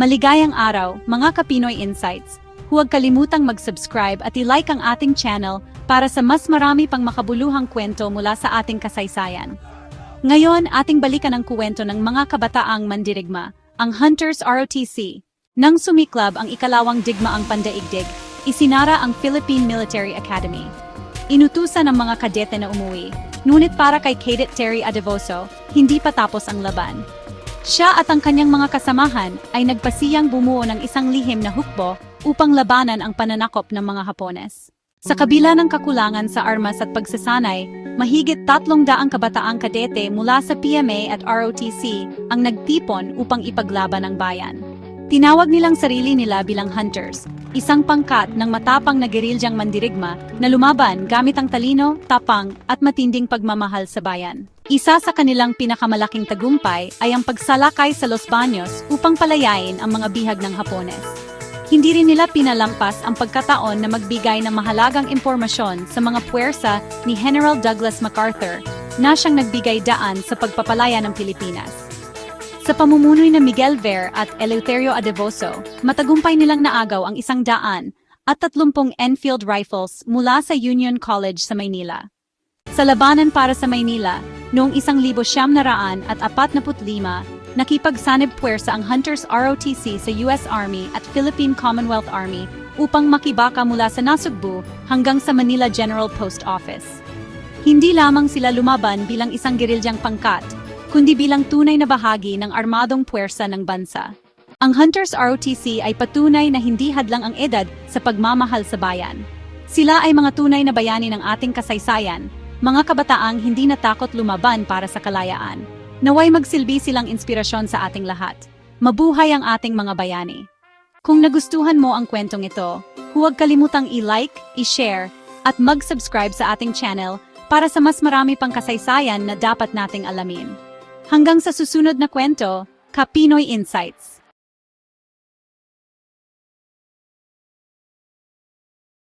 Maligayang araw, mga Kapinoy Insights. Huwag kalimutang mag-subscribe at i-like ang ating channel para sa mas marami pang makabuluhang kwento mula sa ating kasaysayan. Ngayon, ating balikan ang kwento ng mga kabataang mandirigma, ang Hunters ROTC. Nang sumiklab ang ikalawang digmaang pandaigdig, isinara ang Philippine Military Academy. Inutusan ang mga kadete na umuwi, ngunit para kay Cadet Terry Adevoso, hindi pa tapos ang laban. Siya at ang kanyang mga kasamahan ay nagpasiyang bumuo ng isang lihim na hukbo upang labanan ang pananakop ng mga Hapones. Sa kabila ng kakulangan sa armas at pagsasanay, mahigit tatlong daang kabataang kadete mula sa PMA at ROTC ang nagtipon upang ipaglaban ang bayan. Tinawag nilang sarili nila bilang hunters, isang pangkat ng matapang na gerilyang mandirigma na lumaban gamit ang talino, tapang at matinding pagmamahal sa bayan. Isa sa kanilang pinakamalaking tagumpay ay ang pagsalakay sa Los Baños upang palayain ang mga bihag ng Hapones. Hindi rin nila pinalampas ang pagkataon na magbigay ng mahalagang impormasyon sa mga puwersa ni General Douglas MacArthur na siyang nagbigay daan sa pagpapalaya ng Pilipinas. Sa pamumunoy na Miguel Ver at Eleuterio Adevoso, matagumpay nilang naagaw ang isang daan at tatlumpong Enfield rifles mula sa Union College sa Maynila. Sa labanan para sa Maynila, noong isang libo siyam na raan at apat na lima, nakipagsanib puwersa ang Hunters ROTC sa US Army at Philippine Commonwealth Army upang makibaka mula sa Nasugbu hanggang sa Manila General Post Office. Hindi lamang sila lumaban bilang isang gerilyang pangkat, kundi bilang tunay na bahagi ng armadong puwersa ng bansa. Ang Hunters ROTC ay patunay na hindi hadlang ang edad sa pagmamahal sa bayan. Sila ay mga tunay na bayani ng ating kasaysayan, mga kabataang hindi natakot lumaban para sa kalayaan. Naway magsilbi silang inspirasyon sa ating lahat. Mabuhay ang ating mga bayani. Kung nagustuhan mo ang kwentong ito, huwag kalimutang i-like, i-share, at mag-subscribe sa ating channel para sa mas marami pang kasaysayan na dapat nating alamin. Hanggang sa susunod na kwento, Kapinoy Insights.